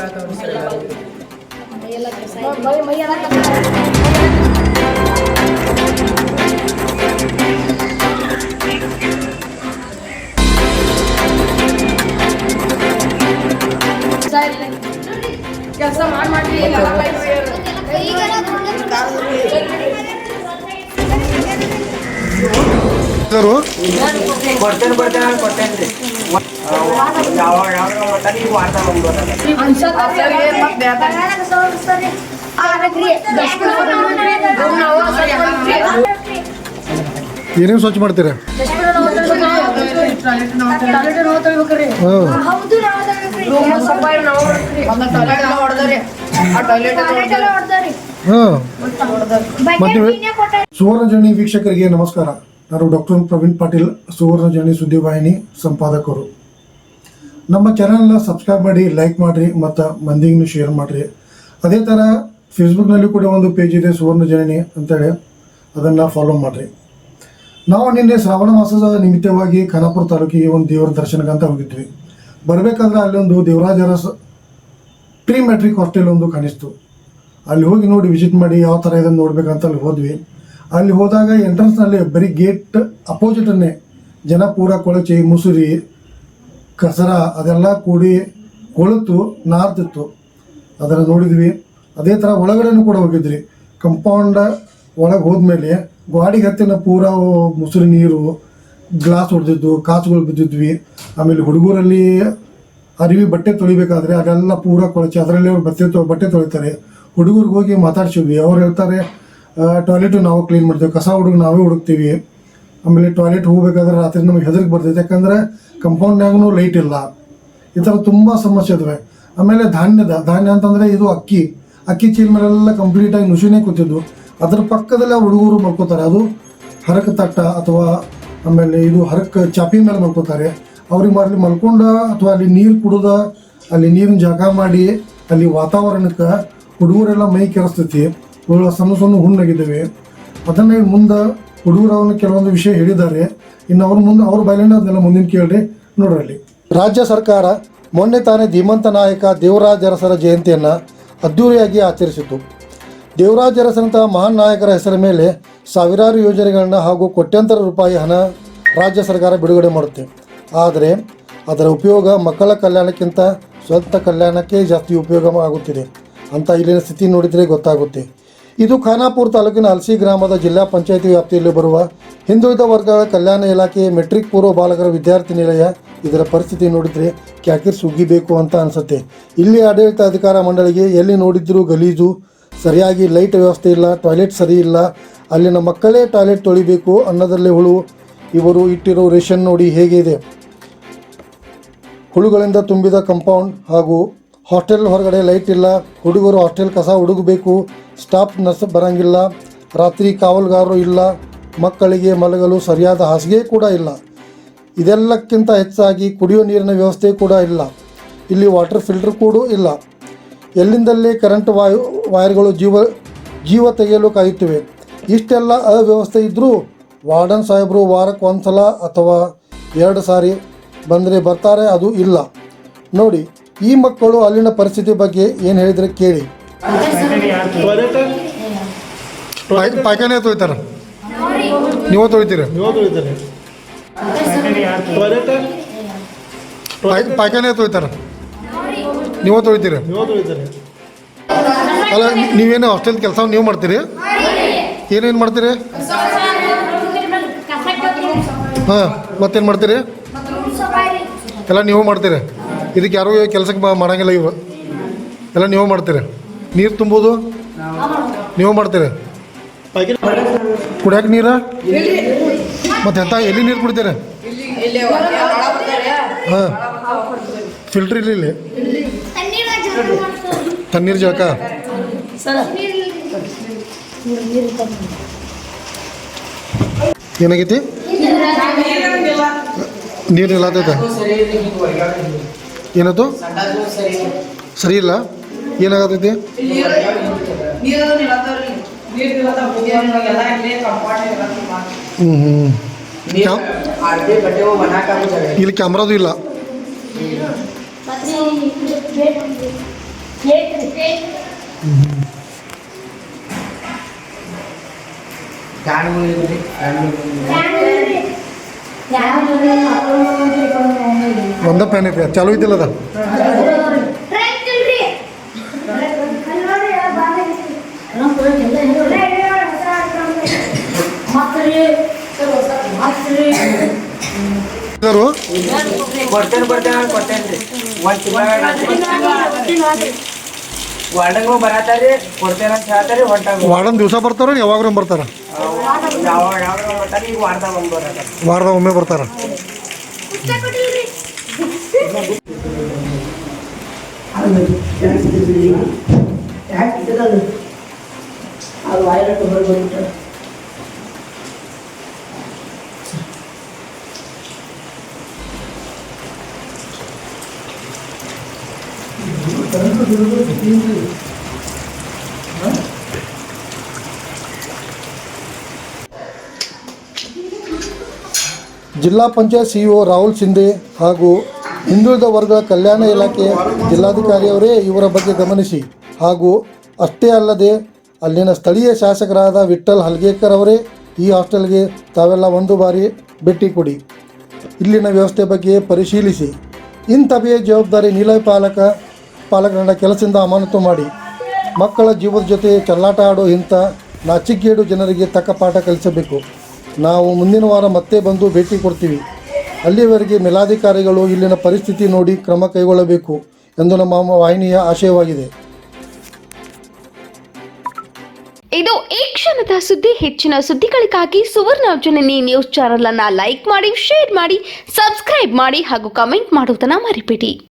ಹೇಳತ್ತವ್ರಿ sir ಎಲ್ಲರಿಗೂ. ಕೆಲಸ ಮಾಡಿ ಮಾಡಿ ಸರು ಕೊಡ್ತೇನೆ ಕೊಡ್ತೇನೆ ಅಂತ ಕೊಟ್ಟೇನೆ ರೀ ಏನೇನು ಸ್ವಚ್ಛ ಮಾಡ್ತೀರಾ? ಸುವರ್ಣ ಜರ್ನಿ ವೀಕ್ಷಕರಿಗೆ ನಮಸ್ಕಾರ. ನಾನು ಡಾಕ್ಟರ್ ಪ್ರವೀಣ್ ಪಾಟೀಲ್, ಸುವರ್ಣ ಜನಿ ಸುದ್ದಿವಾಹಿನಿ ಸಂಪಾದಕರು. ನಮ್ಮ ಚಾನಲ್ನ ಸಬ್ಸ್ಕ್ರೈಬ್ ಮಾಡಿ, ಲೈಕ್ ಮಾಡಿರಿ ಮತ್ತು ಮಂದಿಗೂ ಶೇರ್ ಮಾಡಿರಿ. ಅದೇ ಥರ ಫೇಸ್ಬುಕ್ನಲ್ಲಿ ಕೂಡ ಒಂದು ಪೇಜ್ ಇದೆ, ಸುವರ್ಣ ಜನನಿ ಅಂತೇಳಿ. ಅದನ್ನು ಫಾಲೋ ಮಾಡಿರಿ. ನಾವು ನಿನ್ನೆ ಶ್ರಾವಣ ಮಾಸದ ನಿಮಿತ್ತವಾಗಿ ಖಾನಾಪುರ ತಾಲೂಕಿಗೆ ಒಂದು ದೇವರ ದರ್ಶನಕ್ಕಂತ ಹೋಗಿದ್ವಿ. ಬರಬೇಕಾದ್ರೆ ಅಲ್ಲೊಂದು ದೇವರಾಜರ ಪ್ರೀ ಮೆಟ್ರಿಕ್ ಹಾಸ್ಟೆಲ್ ಒಂದು ಕಾಣಿಸ್ತು. ಅಲ್ಲಿ ಹೋಗಿ ನೋಡಿ ವಿಸಿಟ್ ಮಾಡಿ ಯಾವ ಥರ ಇದನ್ನು ನೋಡ್ಬೇಕಂತ ಅಲ್ಲಿ ಹೋದ್ವಿ. ಅಲ್ಲಿ ಹೋದಾಗ ಎಂಟ್ರೆನ್ಸ್ನಲ್ಲಿ ಬರೀ ಗೇಟ್ ಅಪೋಸಿಟನ್ನೇ ಜನ ಪೂರ ಕೊಳಚಿ, ಮುಸುರಿ, ಕಸರ ಅದೆಲ್ಲ ಕೂಡಿ ಕೊಳತು ನಾರ್ತಿತ್ತು ಅದನ್ನು ನೋಡಿದ್ವಿ. ಅದೇ ಥರ ಒಳಗಡೆನೂ ಕೂಡ ಹೋಗಿದ್ರಿ. ಕಂಪೌಂಡ ಒಳಗೆ ಹೋದ್ಮೇಲೆ ಗಾಡಿಗೆ ಹತ್ತಿನ ಪೂರ ಮುಸುರಿ ನೀರು ಗ್ಲಾಸ್ ಹೊಡೆದಿದ್ದು, ಕಾಸುಗಳು ಬಿದ್ದಿದ್ವಿ. ಆಮೇಲೆ ಹುಡುಗರಲ್ಲಿ ಅರಿವಿ ಬಟ್ಟೆ ತೊಳಿಬೇಕಾದ್ರೆ ಅದೆಲ್ಲ ಪೂರ ಕೊಳಚಿ, ಅದರಲ್ಲಿ ಅವ್ರು ಬಟ್ಟೆ ತೊಳಿತಾರೆ. ಹುಡುಗರಿಗೆ ಹೋಗಿ ಮಾತಾಡ್ಸಿದ್ವಿ. ಅವ್ರು ಹೇಳ್ತಾರೆ ಟಾಯ್ಲೆಟು ನಾವು ಕ್ಲೀನ್ ಮಾಡ್ತೀವಿ. ಕಸ ಹುಡುಗ ನಾವೇ ಹುಡುಕ್ತೀವಿ. ಆಮೇಲೆ ಟಾಯ್ಲೆಟ್ ಹೋಗ್ಬೇಕಾದ್ರೆ ರಾತ್ರಿ ನಮಗೆ ಹೆದರಿಗೆ ಬರ್ತೈತೆ. ಯಾಕಂದರೆ ಕಂಪೌಂಡ್ನಾಗೂ ಲೈಟ್ ಇಲ್ಲ. ಈ ಥರ ತುಂಬ ಸಮಸ್ಯೆ ಇದಾವೆ. ಆಮೇಲೆ ಧಾನ್ಯದ, ಧಾನ್ಯ ಅಂತಂದರೆ ಇದು ಅಕ್ಕಿ. ಅಕ್ಕಿ ಚೀಲ ಮೇಲೆಲ್ಲ ಕಂಪ್ಲೀಟಾಗಿ ನುಸಿನೇ ಕೂತಿದ್ದು ಅದ್ರ ಪಕ್ಕದಲ್ಲೇ ಹುಡುಗರು ಮಲ್ಕೋತಾರೆ. ಅದು ಹರಕ ತಟ್ಟ ಅಥವಾ ಆಮೇಲೆ ಇದು ಹರಕ ಚಾಪಿ ಮೇಲೆ ಮಲ್ಕೋತಾರೆ. ಅವ್ರಿಗೆ ಮಾಡಲಿ ಮಲ್ಕೊಂಡ ಅಥವಾ ಅಲ್ಲಿ ನೀರು ಕುಡ್ದ, ಅಲ್ಲಿ ನೀರಿನ ಜಾಗ ಮಾಡಿ, ಅಲ್ಲಿ ವಾತಾವರಣಕ್ಕೆ ಹುಡುಗರೆಲ್ಲ ಮೈ ಕೆರೆಸ್ತೈತಿ. ಇವುಗಳ ಸಣ್ಣ ಸಣ್ಣ ಹುಣ್ಣಾಗಿದ್ದಾವೆ. ಅದನ್ನೇ ಮುಂದೆ ಹುಡುಗರು ಅವನ್ನ ಕೆಲವೊಂದು ವಿಷಯ ಹೇಳಿದ್ದಾರೆ. ಇನ್ನು ಅವ್ರ ಮುಂದೆ ಅವ್ರ ಬಯಲಿನ ಅದನ್ನೆಲ್ಲ ಮುಂದಿನ ಕೇಳ್ರಿ, ನೋಡ್ರಲ್ಲಿ. ರಾಜ್ಯ ಸರ್ಕಾರ ಮೊನ್ನೆ ತಾನೇ ಧೀಮಂತ ನಾಯಕ ದೇವರಾಜ ಅರಸರ ಜಯಂತಿಯನ್ನು ಅದ್ದೂರಿಯಾಗಿ ಆಚರಿಸಿತು ದೇವರಾಜ ಅರಸರಂತಹ ಮಹಾನ್ ನಾಯಕರ ಹೆಸರ ಮೇಲೆ ಸಾವಿರಾರು ಯೋಜನೆಗಳನ್ನ ಹಾಗೂ ಕೋಟ್ಯಾಂತರ ರೂಪಾಯಿ ಹಣ ರಾಜ್ಯ ಸರ್ಕಾರ ಬಿಡುಗಡೆ ಮಾಡುತ್ತೆ. ಆದರೆ ಅದರ ಉಪಯೋಗ ಮಕ್ಕಳ ಕಲ್ಯಾಣಕ್ಕಿಂತ ಸ್ವಂತ ಕಲ್ಯಾಣಕ್ಕೆ ಜಾಸ್ತಿ ಉಪಯೋಗ ಆಗುತ್ತಿದೆ. ಅಂತ ಇಲ್ಲಿನ ಸ್ಥಿತಿ ನೋಡಿದರೆ ಗೊತ್ತಾಗುತ್ತೆ. ಇದು ಖಾನಾಪುರ ತಾಲೂಕಿನ ಅಲ್ಸಿ ಗ್ರಾಮದ ಜಿಲ್ಲಾ ಪಂಚಾಯಿತಿ ವ್ಯಾಪ್ತಿಯಲ್ಲಿ ಬರುವ ಹಿಂದುಳಿದ ವರ್ಗಗಳ ಕಲ್ಯಾಣ ಇಲಾಖೆಯ ಮೆಟ್ರಿಕ್ ಪೂರ್ವ ಬಾಲಕರ ವಿದ್ಯಾರ್ಥಿ ನಿಲಯ. ಇದರ ಪರಿಸ್ಥಿತಿ ನೋಡಿದರೆ ಕ್ಯಾಕಿರ್ ಸುಗ್ಗಿಬೇಕು ಅಂತ ಅನಿಸುತ್ತೆ. ಇಲ್ಲಿ ಆಡಳಿತ ಅಧಿಕಾರ ಮಂಡಳಿಗೆ ಎಲ್ಲಿ ನೋಡಿದ್ರೂ ಗಲೀಜು. ಸರಿಯಾಗಿ ಲೈಟ್ ವ್ಯವಸ್ಥೆ ಇಲ್ಲ, ಟಾಯ್ಲೆಟ್ ಸರಿ ಇಲ್ಲ. ಅಲ್ಲಿನ ಮಕ್ಕಳೇ ಟಾಯ್ಲೆಟ್ ತೊಳಿಬೇಕು ಅನ್ನೋದರಲ್ಲಿ ಹುಳು. ಇವರು ಇಟ್ಟಿರೋ ರೇಷನ್ ನೋಡಿ ಹೇಗಿದೆ ಹುಳುಗಳಿಂದ ತುಂಬಿದ ಕಂಪೌಂಡ್ ಹಾಗೂ ಹಾಸ್ಟೆಲ್ ಹೊರಗಡೆ ಲೈಟ್ ಇಲ್ಲ. ಹುಡುಗರು ಹಾಸ್ಟೆಲ್ ಕಸ ಹುಡುಗಬೇಕು ಸ್ಟಾಫ್ ನರ್ಸ್ ಬರಂಗಿಲ್ಲ, ರಾತ್ರಿ ಕಾವಲುಗಾರರು ಇಲ್ಲ, ಮಕ್ಕಳಿಗೆ ಮಲಗಲು ಸರಿಯಾದ ಹಾಸಿಗೆ ಕೂಡ ಇಲ್ಲ. ಇದೆಲ್ಲಕ್ಕಿಂತ ಹೆಚ್ಚಾಗಿ ಕುಡಿಯೋ ನೀರಿನ ವ್ಯವಸ್ಥೆ ಕೂಡ ಇಲ್ಲ. ಇಲ್ಲಿ ವಾಟರ್ ಫಿಲ್ಟರ್ ಕೂಡ ಇಲ್ಲ. ಎಲ್ಲಿಂದಲ್ಲೇ ಕರೆಂಟ್ ವಾಯು, ವೈರ್ಗಳು ಜೀವ ಜೀವ ತೆಗೆಯಲು ಕಾಯುತ್ತಿವೆ. ಇಷ್ಟೆಲ್ಲ ಅವ್ಯವಸ್ಥೆ ಇದ್ದರೂ ವಾರ್ಡನ್ ಸಾಹೇಬರು ವಾರಕ್ಕೆ ಒಂದು ಸಲ ಅಥವಾ ಎರಡು ಸಾರಿ ಬಂದರೆ ಬರ್ತಾರೆ, ಅದು ಇಲ್ಲ. ನೋಡಿ, ಈ ಮಕ್ಕಳು ಅಲ್ಲಿನ ಪರಿಸ್ಥಿತಿ ಬಗ್ಗೆ ಏನು ಹೇಳಿದರೆ ಕೇಳಿ. ಪಾಯ್ಖಾನೆ ತೊಯ್ತಾರ ನೀವು ತೊಳಿತೀರ? ಪಾಯ್- ಪಾಯ್ಖಾನೆ ತೊಯ್ತಾರ ನೀವು ತೊಳಿತೀರ? ಅಲ್ಲ ನೀವೇನು ಹಾಸ್ಟೆಲ್ ಕೆಲಸ ನೀವು ಮಾಡ್ತೀರಿ? ಏನೇನು ಮಾಡ್ತೀರಿ? ಹಾಂ ಮತ್ತೇನು ಮಾಡ್ತೀರಿ? ಎಲ್ಲ ನೀವು ಮಾಡ್ತೀರಿ? ಇದಕ್ಕೆ ಯಾರೂ ಕೆಲಸಕ್ಕೆ ಮಾಡೋಂಗಿಲ್ಲ ಮಾಡಂಗಿಲ್ಲ ಇವು. ಎಲ್ಲ ನೀವು ಮಾಡ್ತೀರಿ? ನೀರು ತುಂಬೋದು? ನೀವು ಮಾಡ್ತೀರಿ? ಕುಡಿಯಕ್ ನೀರ? ಮತ್ತೆ ಎಂತ ಎಲ್ಲಿ ನೀರು ಕುಡಿತೀರಿ? ಹಾಂ. ಫಿಲ್ಟ್ರ್ ಇಲ್ಲ ಇಲ್ಲಿ. ತಣ್ಣೀರು ಜಳಕ? ಏನಾಗೈತಿ? ನೀರು ನಿಲ್ಲತೈತೆ. ಏನದು? ಸರಿ ಇಲ್ಲ? ಏನಾಗತೈತಿ? ಹ್ಞೂ ಇಲ್ಲಿ ಕ್ಯಾಮ್ರಾದು ಇಲ್ಲ. ಒಂದ ಪ್ಯಾನ್ ಐತಿ. ಚಾಲೂ ಚಾಲು ಐತಿಲ್ಲ ಅದ? ವಾರ್ಡನ್ ದಿವಸ ಬರ್ತಾರ ಯಾವಾಗ್ರೂ ಬರ್ತಾರ? ಯಾವಾಗ ಒಮ್ಮೆ ಬರ್ತಾರ. ಈಗ ಜಿಲ್ಲಾ ಪಂಚಾಯತ್ ಸಿಇಒ ರಾಹುಲ್ ಸಿಂಧೆ ಹಾಗೂ ಹಿಂದುಳಿದ ವರ್ಗಗಳ ಕಲ್ಯಾಣ ಇಲಾಖೆ ಜಿಲ್ಲಾಧಿಕಾರಿಯವರೇ ಇವರ ಬಗ್ಗೆ ಗಮನಿಸಿ ಹಾಗೂ ಅಷ್ಟೇ ಅಲ್ಲದೆ ಅಲ್ಲಿನ ಸ್ಥಳೀಯ ಶಾಸಕರಾದ ವಿಠ್ಠಲ್ ಹಲ್ಗೇಕರ್ ಅವರೇ ಈ ಹಾಸ್ಟೆಲ್ಗೆ ತಾವೆಲ್ಲ ಒಂದು ಬಾರಿ ಭೇಟಿ ಕೊಡಿ. ಇಲ್ಲಿನ ವ್ಯವಸ್ಥೆ ಬಗ್ಗೆ ಪರಿಶೀಲಿಸಿ. ಇಂಥವೇ ಜವಾಬ್ದಾರಿ ನಿಲಯ ಪಾಲಕ ಪಾಲಕರನ್ನ ಕೆಲಸದಿಂದ ಅಮಾನತು ಮಾಡಿ. ಮಕ್ಕಳ ಜೀವದ ಜೊತೆ ಚೆಲ್ಲಾಟ ಆಡೋ ಇಂಥ ನಾಚಿಕೇಡು ಜನರಿಗೆ ತಕ್ಕ ಪಾಠ ಕಲಿಸಬೇಕು. ನಾವು ಮುಂದಿನ ವಾರ ಮತ್ತೆ ಬಂದು ಭೇಟಿ ಕೊಡ್ತೀವಿ. ಅಲ್ಲಿಯವರೆಗೆ ಮೇಲಾಧಿಕಾರಿಗಳು ಇಲ್ಲಿನ ಪರಿಸ್ಥಿತಿ ನೋಡಿ ಕ್ರಮ ಕೈಗೊಳ್ಳಬೇಕು ಎಂದು ನಮ್ಮ ವಾಹಿನಿಯ ಆಶಯವಾಗಿದೆ. ಇದು ಈ ಕ್ಷಣದ ಸುದ್ದಿ. ಹೆಚ್ಚಿನ ಸುದ್ದಿಗಳಿಗಾಗಿ ಸುವರ್ಣ ಜನನಿ ನ್ಯೂಸ್ ಚಾನೆಲ್ ಅನ್ನ ಲೈಕ್ ಮಾಡಿ, ಶೇರ್ ಮಾಡಿ, ಸಬ್ಸ್ಕ್ರೈಬ್ ಮಾಡಿ ಹಾಗೂ ಕಮೆಂಟ್ ಮಾಡುವುದನ್ನ ಮರಿಬೇಡಿ.